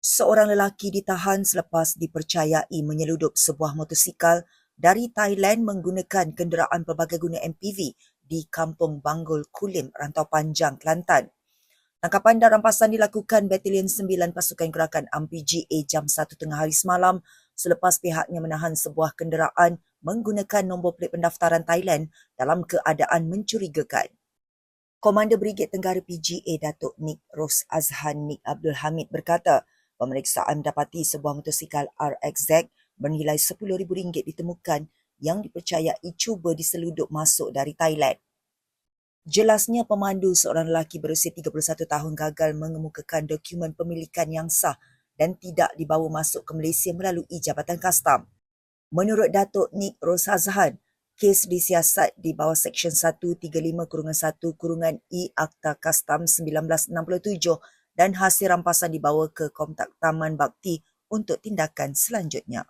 Seorang lelaki ditahan selepas dipercayai menyeludup sebuah motosikal dari Thailand menggunakan kenderaan pelbagai guna MPV di Kampung Banggul Kulim, Rantau Panjang, Kelantan. Tangkapan dan rampasan dilakukan Batalion 9 Pasukan Gerakan AMPGA jam 1 tengah hari semalam selepas pihaknya menahan sebuah kenderaan menggunakan nombor pelik pendaftaran Thailand dalam keadaan mencurigakan. Komander Brigade Tenggara PGA Datuk Nick Ros Azhan Nick Abdul Hamid berkata, Pemeriksaan mendapati sebuah motosikal RXZ bernilai RM10,000 ditemukan yang dipercayai cuba diseludup masuk dari Thailand. Jelasnya pemandu seorang lelaki berusia 31 tahun gagal mengemukakan dokumen pemilikan yang sah dan tidak dibawa masuk ke Malaysia melalui Jabatan Kastam. Menurut Datuk Nick Rosazhan, kes disiasat di bawah Seksyen 135-1-E Akta Kastam 1967 dan hasil rampasan dibawa ke Komtak Taman Bakti untuk tindakan selanjutnya.